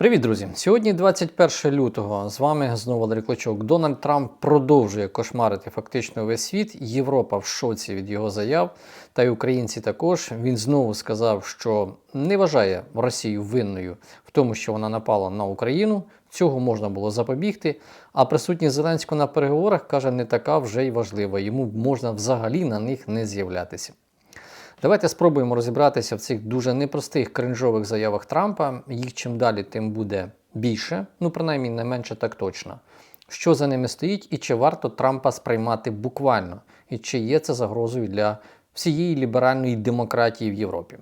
Привіт, друзі! Сьогодні 21 лютого. З вами знову Валерій Клочок. Дональд Трамп продовжує кошмарити фактично весь світ. Європа в шоці від його заяв, та й українці також. Він знову сказав, що не вважає Росію винною в тому, що вона напала на Україну. Цього можна було запобігти. А присутність Зеленського на переговорах каже, не така вже й важлива. Йому можна взагалі на них не з'являтися. Давайте спробуємо розібратися в цих дуже непростих кринжових заявах Трампа. Їх чим далі, тим буде більше, ну принаймні не менше так точно. Що за ними стоїть, і чи варто Трампа сприймати буквально, і чи є це загрозою для всієї ліберальної демократії в Європі.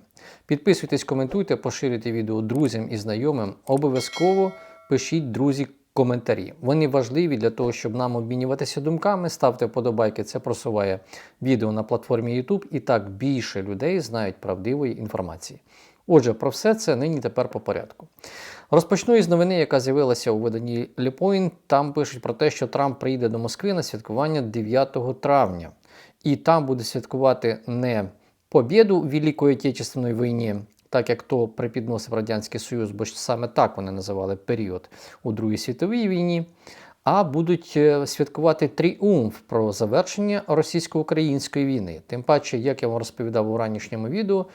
Підписуйтесь, коментуйте, поширюйте відео друзям і знайомим. Обов'язково пишіть, друзі, коментарі. Вони важливі для того, щоб нам обмінюватися думками. Ставте вподобайки, це просуває відео на платформі YouTube, і так більше людей знають правдивої інформації. Отже, про все це нині тепер по порядку. Розпочну із новини, яка з'явилася у виданні Ліпойн. Там пишуть про те, що Трамп приїде до Москви на святкування 9 травня. І там буде святкувати не побіду в Великої Отечественної війні, так як то припідносив Радянський Союз, бо саме так вони називали період у Другій світовій війні, а будуть е, святкувати тріумф про завершення російсько-української війни. Тим паче, як я вам розповідав у ранішньому відео,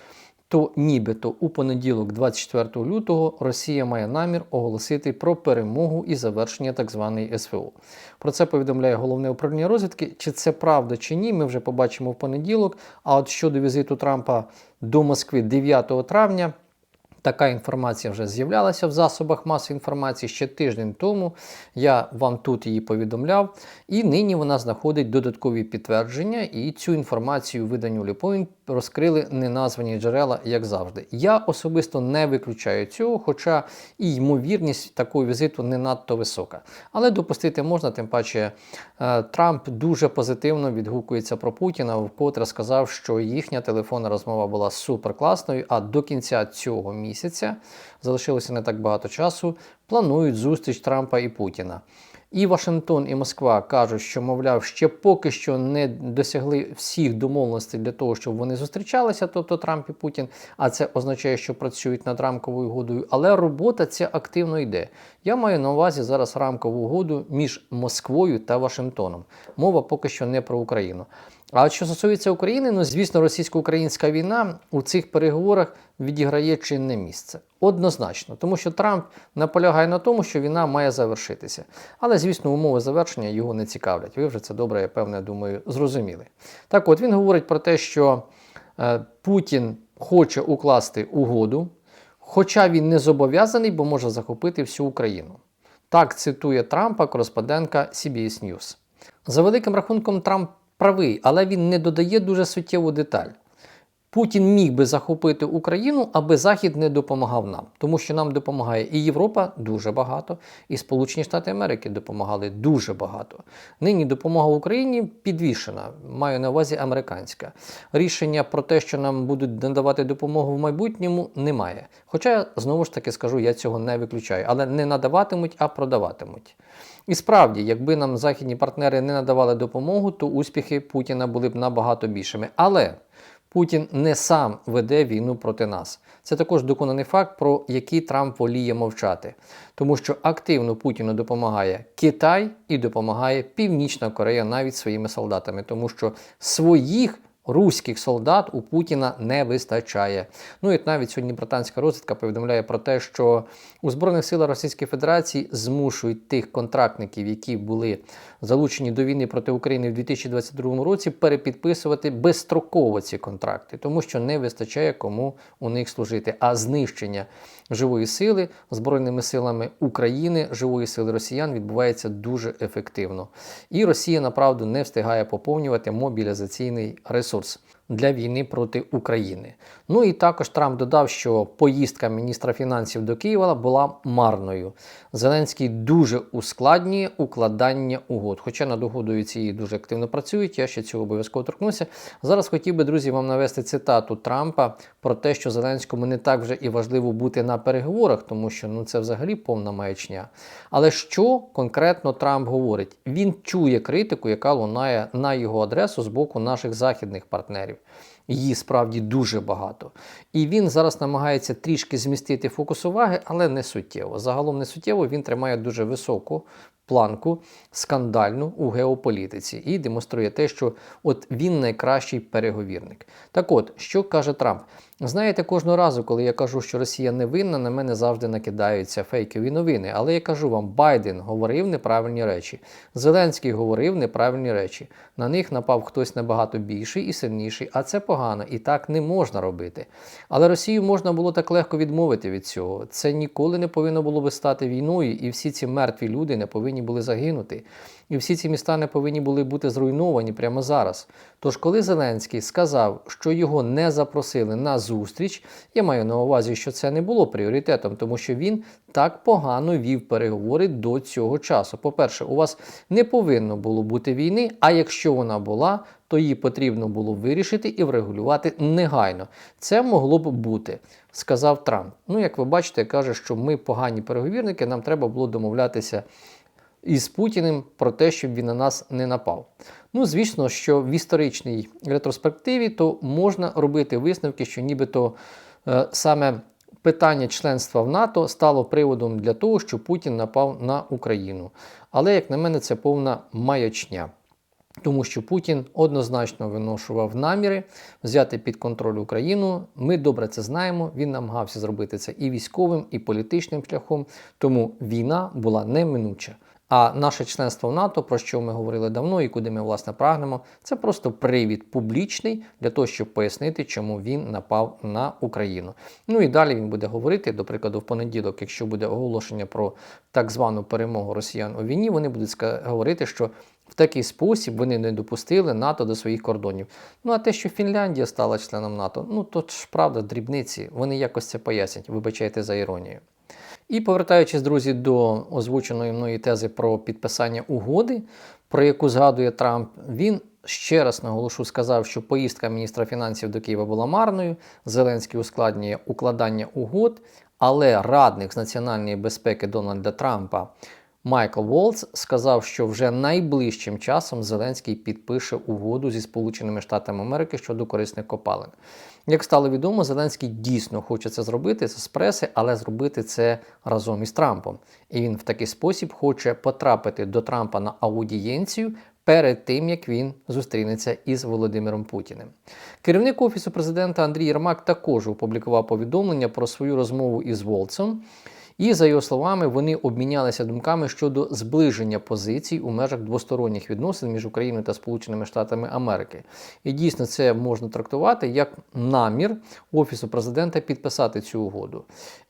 то нібито у понеділок, 24 лютого, Росія має намір оголосити про перемогу і завершення так званої СВО. Про це повідомляє головне управління розвідки. Чи це правда чи ні, ми вже побачимо в понеділок. А от щодо візиту Трампа до Москви 9 травня. Така інформація вже з'являлася в засобах масової інформації ще тиждень тому. Я вам тут її повідомляв, і нині вона знаходить додаткові підтвердження, і цю інформацію виданню Ліпойнт розкрили неназвані джерела, як завжди. Я особисто не виключаю цього, хоча і ймовірність такого візиту не надто висока. Але допустити можна, тим паче е, Трамп дуже позитивно відгукується про Путіна, вкотре сказав, що їхня телефонна розмова була суперкласною, а до кінця цього місяця залишилося не так багато часу. Планують зустріч Трампа і Путіна. І Вашингтон, і Москва кажуть, що, мовляв, ще поки що не досягли всіх домовленостей для того, щоб вони зустрічалися, тобто Трамп і Путін. А це означає, що працюють над рамковою угодою. Але робота ця активно йде. Я маю на увазі зараз рамкову угоду між Москвою та Вашингтоном. Мова поки що не про Україну. А от що стосується України, ну звісно, російсько-українська війна у цих переговорах відіграє чинне місце. Однозначно, тому що Трамп наполягає на тому, що війна має завершитися. Але, звісно, умови завершення його не цікавлять. Ви вже це добре, я певне, думаю, зрозуміли. Так от він говорить про те, що е, Путін хоче укласти угоду, хоча він не зобов'язаний, бо може захопити всю Україну. Так цитує Трампа кореспондентка CBS News. За великим рахунком, Трамп правий, але він не додає дуже суттєву деталь. Путін міг би захопити Україну, аби Захід не допомагав нам, тому що нам допомагає і Європа дуже багато, і Сполучені Штати Америки допомагали дуже багато. Нині допомога Україні підвішена, маю на увазі американська. Рішення про те, що нам будуть надавати допомогу в майбутньому, немає. Хоча знову ж таки скажу, я цього не виключаю, але не надаватимуть, а продаватимуть. І справді, якби нам західні партнери не надавали допомогу, то успіхи Путіна були б набагато більшими. Але Путін не сам веде війну проти нас. Це також доконаний факт, про який Трамп воліє мовчати, тому що активно Путіну допомагає Китай і допомагає Північна Корея навіть своїми солдатами, тому що своїх руських солдат у Путіна не вистачає. Ну і навіть сьогодні британська розвідка повідомляє про те, що у Збройних силах Російської Федерації змушують тих контрактників, які були залучені до війни проти України в 2022 році, перепідписувати безстроково ці контракти, тому що не вистачає кому у них служити. А знищення живої сили Збройними силами України, живої сили росіян відбувається дуже ефективно. І Росія направду не встигає поповнювати мобілізаційний ресурс. sorusu. Для війни проти України. Ну і також Трамп додав, що поїздка міністра фінансів до Києва була марною. Зеленський дуже ускладнює укладання угод. Хоча над угодою цієї дуже активно працюють, я ще цього обов'язково торкнуся. Зараз хотів би, друзі, вам навести цитату Трампа про те, що Зеленському не так вже і важливо бути на переговорах, тому що ну це взагалі повна маячня. Але що конкретно Трамп говорить? Він чує критику, яка лунає на його адресу з боку наших західних партнерів. Її справді дуже багато. І він зараз намагається трішки змістити фокус уваги, але не суттєво. Загалом не суттєво він тримає дуже високу планку скандальну у геополітиці і демонструє те, що от він найкращий переговірник. Так от, що каже Трамп? Знаєте, кожного разу, коли я кажу, що Росія не винна, на мене завжди накидаються фейкові новини. Але я кажу вам, Байден говорив неправильні речі. Зеленський говорив неправильні речі. На них напав хтось набагато більший і сильніший, а це погано, і так не можна робити. Але Росію можна було так легко відмовити від цього. Це ніколи не повинно було би стати війною, і всі ці мертві люди не повинні були загинути. І всі ці міста не повинні були бути зруйновані прямо зараз. Тож, коли Зеленський сказав, що його не запросили на зустріч, я маю на увазі, що це не було пріоритетом, тому що він так погано вів переговори до цього часу. По-перше, у вас не повинно було бути війни, а якщо вона була, то її потрібно було вирішити і врегулювати негайно. Це могло б бути, сказав Трамп. Ну, як ви бачите, каже, що ми погані переговірники, нам треба було домовлятися із Путіним про те, щоб він на нас не напав. Ну, звісно, що в історичній ретроспективі то можна робити висновки, що нібито е, саме питання членства в НАТО стало приводом для того, що Путін напав на Україну. Але, як на мене, це повна маячня. Тому що Путін однозначно виношував наміри взяти під контроль Україну. Ми добре це знаємо. Він намагався зробити це і військовим, і політичним шляхом. Тому війна була неминуча. А наше членство в НАТО, про що ми говорили давно і куди ми власне прагнемо, це просто привід публічний для того, щоб пояснити, чому він напав на Україну. Ну і далі він буде говорити, до прикладу, в понеділок, якщо буде оголошення про так звану перемогу росіян у війні, вони будуть говорити, що в такий спосіб вони не допустили НАТО до своїх кордонів. Ну а те, що Фінляндія стала членом НАТО, ну то ж правда, дрібниці, вони якось це пояснять. Вибачайте за іронію. І повертаючись, друзі, до озвученої мною тези про підписання угоди, про яку згадує Трамп, він ще раз наголошу сказав, що поїздка міністра фінансів до Києва була марною. Зеленський ускладнює укладання угод, але радник з національної безпеки Дональда Трампа. Майкл Волц сказав, що вже найближчим часом Зеленський підпише угоду зі Сполученими Штатами Америки щодо корисних копалин. Як стало відомо, Зеленський дійсно хоче це зробити це з преси, але зробити це разом із Трампом. І він в такий спосіб хоче потрапити до Трампа на аудієнцію перед тим, як він зустрінеться із Володимиром Путіним. Керівник офісу президента Андрій Єрмак також опублікував повідомлення про свою розмову із Волцем. І за його словами, вони обмінялися думками щодо зближення позицій у межах двосторонніх відносин між Україною та Сполученими Штатами Америки. І дійсно це можна трактувати як намір офісу президента підписати цю угоду.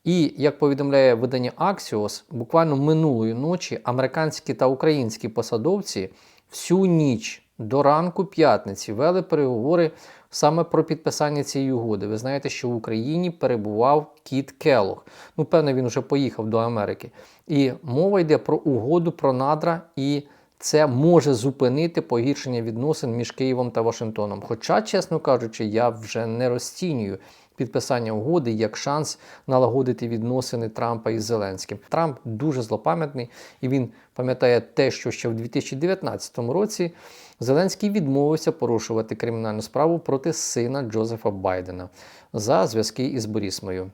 І як повідомляє видання Axios, буквально минулої ночі американські та українські посадовці всю ніч до ранку п'ятниці вели переговори саме про підписання цієї угоди. Ви знаєте, що в Україні перебував Кіт Келох. Ну, певне, він вже поїхав до Америки. І мова йде про угоду про надра, і це може зупинити погіршення відносин між Києвом та Вашингтоном. Хоча, чесно кажучи, я вже не розцінюю. Підписання угоди як шанс налагодити відносини Трампа із Зеленським. Трамп дуже злопам'ятний і він пам'ятає те, що ще в 2019 році Зеленський відмовився порушувати кримінальну справу проти сина Джозефа Байдена за зв'язки із Борісмою.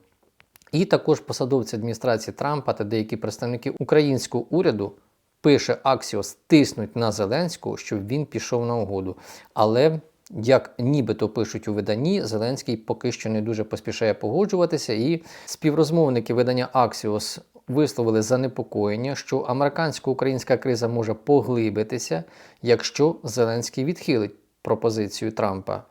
І також посадовці адміністрації Трампа та деякі представники українського уряду пише Аксіос, тиснуть на Зеленського, щоб він пішов на угоду. Але як нібито пишуть у виданні, Зеленський поки що не дуже поспішає погоджуватися, і співрозмовники видання Axios висловили занепокоєння, що американсько-українська криза може поглибитися, якщо Зеленський відхилить пропозицію Трампа.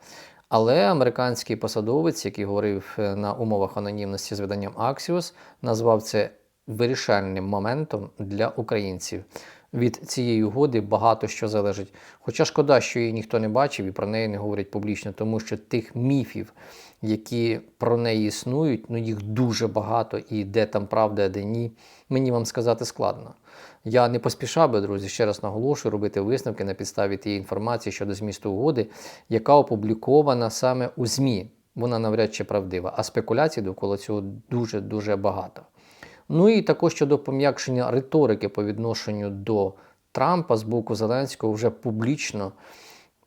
Але американський посадовець, який говорив е, на умовах анонімності з виданням Axios, назвав це вирішальним моментом для українців. Від цієї угоди багато що залежить. Хоча шкода, що її ніхто не бачив і про неї не говорять публічно, тому що тих міфів, які про неї існують, ну їх дуже багато, і де там правда, де ні, мені вам сказати складно. Я не поспішав би, друзі, ще раз наголошую, робити висновки на підставі тієї інформації щодо змісту угоди, яка опублікована саме у ЗМІ. Вона навряд чи правдива, а спекуляцій довкола цього дуже-дуже багато. Ну і також щодо пом'якшення риторики по відношенню до Трампа з боку Зеленського вже публічно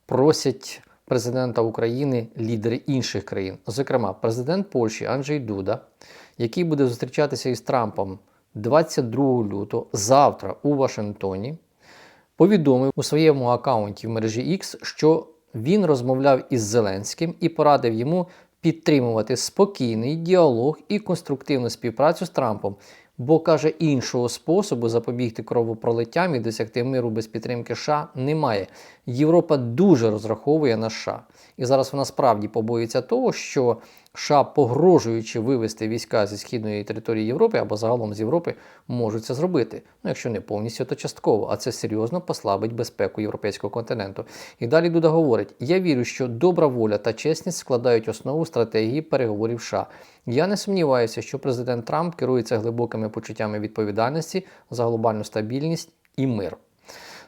просять президента України лідери інших країн. Зокрема, президент Польщі Анджей Дуда, який буде зустрічатися із Трампом 22 лютого завтра у Вашингтоні, повідомив у своєму аккаунті в мережі X, що він розмовляв із Зеленським і порадив йому підтримувати спокійний діалог і конструктивну співпрацю з Трампом, бо каже, іншого способу запобігти кровопролиттям і досягти миру без підтримки США немає. Європа дуже розраховує на США. І зараз вона справді побоюється того, що США, погрожуючи вивести війська зі східної території Європи або загалом з Європи, можуть це зробити. Ну, якщо не повністю, то частково, а це серйозно послабить безпеку європейського континенту. І далі Дуда говорить: я вірю, що добра воля та чесність складають основу стратегії переговорів США. Я не сумніваюся, що президент Трамп керується глибокими почуттями відповідальності за глобальну стабільність і мир.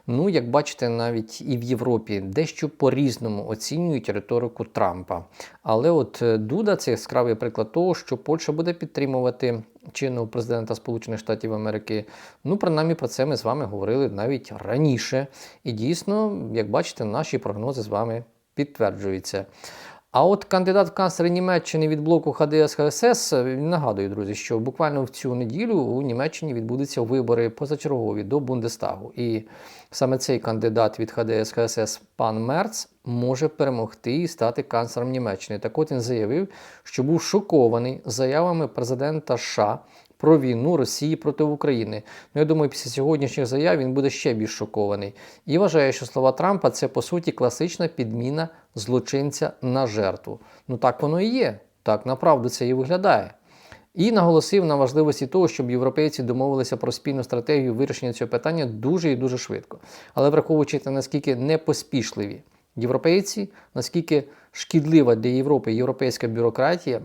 Ну, як бачите, навіть і в Європі дещо по-різному оцінюють риторику Трампа. Але от е, Дуда це яскравий приклад того, що Польща буде підтримувати чинного президента Сполучених Штатів Америки. Ну, принаймні про це ми з вами говорили навіть раніше. І дійсно, як бачите, наші прогнози з вами підтверджуються. А от кандидат в канцлери Німеччини від блоку ХДС ХСС нагадую, друзі, що буквально в цю неділю у Німеччині відбудуться вибори позачергові до Бундестагу. І саме цей кандидат від ХДС ХСС, пан Мерц, може перемогти і стати канцлером Німеччини. Так от він заявив, що був шокований заявами президента США про війну Росії проти України. Ну, я думаю, після сьогоднішніх заяв він буде ще більш шокований. І вважає, що слова Трампа це по суті класична підміна злочинця на жертву. Ну так воно і є. Так направду це і виглядає. І наголосив на важливості того, щоб європейці домовилися про спільну стратегію вирішення цього питання дуже і дуже швидко. Але враховуючи те, наскільки непоспішливі європейці, наскільки шкідлива для Європи європейська бюрократія,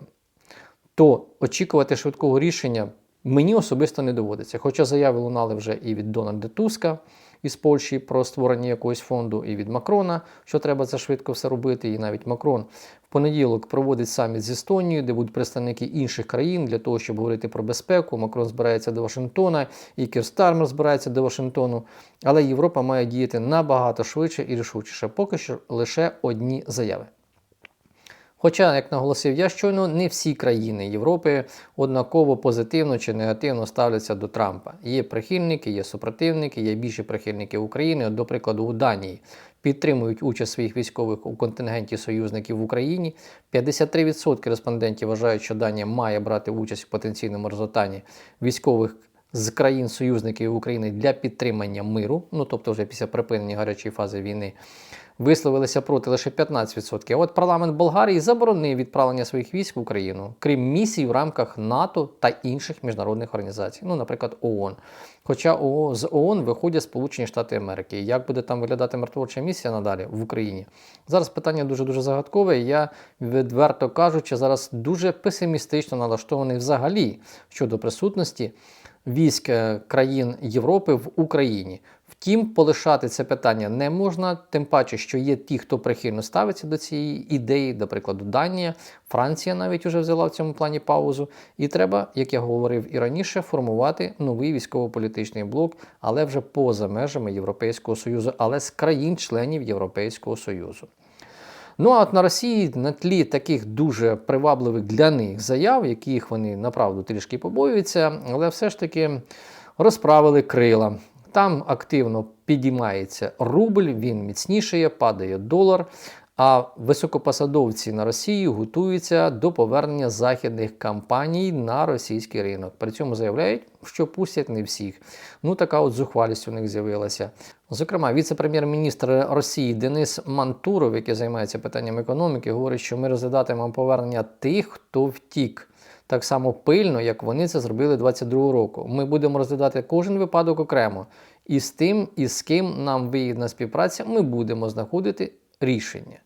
то очікувати швидкого рішення мені особисто не доводиться. Хоча заяви лунали вже і від Дональда Туска із Польщі про створення якогось фонду, і від Макрона, що треба це швидко все робити. І навіть Макрон в понеділок проводить саміт з Естонією, де будуть представники інших країн для того, щоб говорити про безпеку. Макрон збирається до Вашингтона, і Кір Стармер збирається до Вашингтону. Але Європа має діяти набагато швидше і рішучіше. Поки що лише одні заяви. Хоча, як наголосив я щойно, не всі країни Європи однаково позитивно чи негативно ставляться до Трампа. Є прихильники, є супротивники, є більші прихильники України, до прикладу, у Данії. Підтримують участь своїх військових у контингенті союзників в Україні. 53% респондентів вважають, що Данія має брати участь в потенційному розгортанні військових з країн-союзників України для підтримання миру, ну тобто вже після припинення гарячої фази війни висловилися проти лише 15%. А от парламент Болгарії заборонив відправлення своїх військ в Україну, крім місій в рамках НАТО та інших міжнародних організацій, ну, наприклад, ООН. Хоча з ООН виходять Сполучені Штати Америки. Як буде там виглядати миротворча місія надалі в Україні? Зараз питання дуже дуже загадкове. Я відверто кажучи, зараз дуже песимістично налаштований взагалі щодо присутності військ е, країн Європи в Україні. Втім, полишати це питання не можна, тим паче, що є ті, хто прихильно ставиться до цієї ідеї, до прикладу, Данія, Франція навіть вже взяла в цьому плані паузу. І треба, як я говорив і раніше, формувати новий військово-політичний блок, але вже поза межами Європейського Союзу, але з країн-членів Європейського Союзу. Ну а от на Росії на тлі таких дуже привабливих для них заяв, яких вони направду трішки побоюються, але все ж таки розправили крила. Там активно підіймається рубль, він міцнішає, падає долар. А високопосадовці на Росії готуються до повернення західних компаній на російський ринок. При цьому заявляють, що пустять не всіх. Ну така от зухвалість у них з'явилася. Зокрема, віце-прем'єр-міністр Росії Денис Мантуров, який займається питанням економіки, говорить, що ми розглядатимемо повернення тих, хто втік. Так само пильно, як вони це зробили 22 року. Ми будемо розглядати кожен випадок окремо. І з тим, і з ким нам вигідна співпраця, ми будемо знаходити рішення.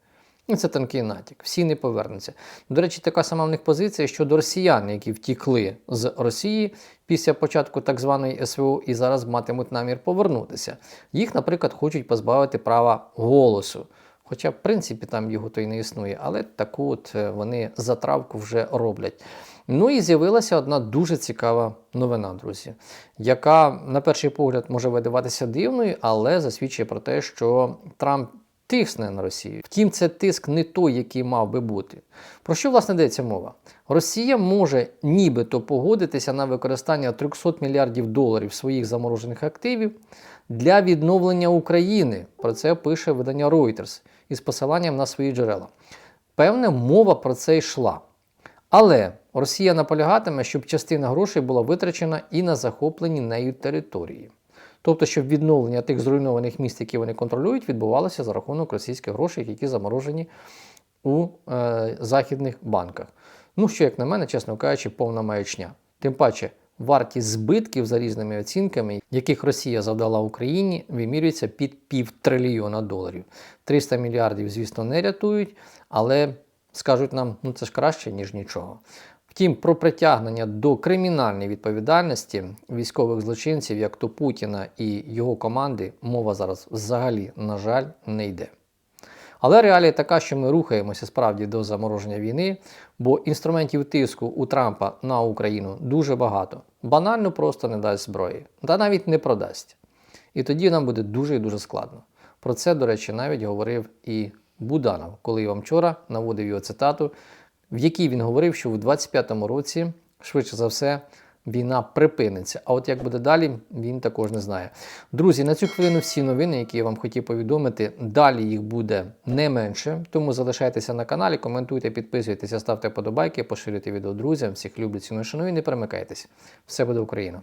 І це тонкий натяк, всі не повернуться. До речі, така сама в них позиція щодо росіян, які втікли з Росії після початку так званої СВО і зараз матимуть намір повернутися. Їх, наприклад, хочуть позбавити права голосу. Хоча, в принципі, там його то й не існує, але таку от е, вони затравку вже роблять. Ну і з'явилася одна дуже цікава новина, друзі, яка на перший погляд може видаватися дивною, але засвідчує про те, що Трамп тисне на Росію. Втім, це тиск не той, який мав би бути. Про що власне йдеться мова? Росія може нібито погодитися на використання 300 мільярдів доларів своїх заморожених активів для відновлення України. Про це пише видання Reuters із посиланням на свої джерела. Певне, мова про це йшла. Але Росія наполягатиме, щоб частина грошей була витрачена і на захоплені нею території. Тобто, щоб відновлення тих зруйнованих міст, які вони контролюють, відбувалося за рахунок російських грошей, які заморожені у е, західних банках. Ну, що, як на мене, чесно кажучи, повна маячня. Тим паче, вартість збитків за різними оцінками, яких Росія завдала Україні, вимірюється під півтрильйона доларів. 300 мільярдів, звісно, не рятують, але скажуть нам, ну це ж краще, ніж нічого. Втім, про притягнення до кримінальної відповідальності військових злочинців, як то Путіна і його команди, мова зараз взагалі, на жаль, не йде. Але реалія така, що ми рухаємося справді до замороження війни, бо інструментів тиску у Трампа на Україну дуже багато. Банально просто не дасть зброї, та навіть не продасть. І тоді нам буде дуже і дуже складно. Про це, до речі, навіть говорив і Буданов, коли я вам вчора наводив його цитату, в якій він говорив, що в 25-му році, швидше за все, війна припиниться. А от як буде далі, він також не знає. Друзі, на цю хвилину всі новини, які я вам хотів повідомити. Далі їх буде не менше. Тому залишайтеся на каналі, коментуйте, підписуйтеся, ставте подобайки, поширюйте відео друзям. Всіх люблю, ціную, шаную і не перемикайтесь. Все буде Україна!